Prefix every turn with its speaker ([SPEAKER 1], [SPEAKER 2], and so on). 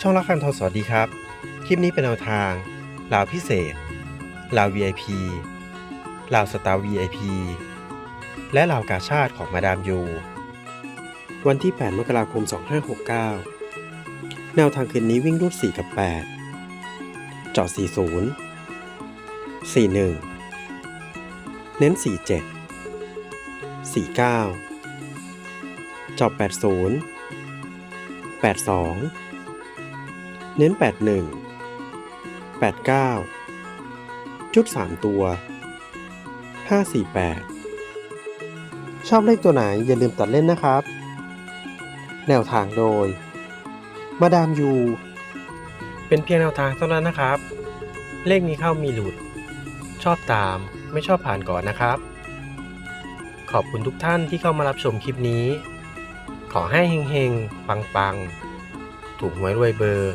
[SPEAKER 1] ช่องละคันทองสวัสดีครับ คลิปนี้เป็นแนวทางลาวพิเศษลาว VIP ลาวสตาร์ VIP และลาวกาชาติของมาดามยู วันที่ 8 มกราคม 2569 แนวทางคืนนี้วิ่งรูด 4 กับ 8 เจาะ 40 41 เน้น 47 49เจาะ80 82 เน้น 81 89 จุด 3 ตัว 548 ชอบเลขตัวไหนอย่าลืมตัดเล่นนะครับ แนวทางโดย มาดามยู เป็นเพียงแนวทางเท่านั้นนะครับ เลขมีเข้ามีหลุด ชอบตามไม่ชอบผ่านก่อนนะครับ ขอบคุณทุกท่านที่เข้ามารับชมคลิปนี้ ขอให้เฮงๆ ปังๆ ถูกหวยรวยเบอร์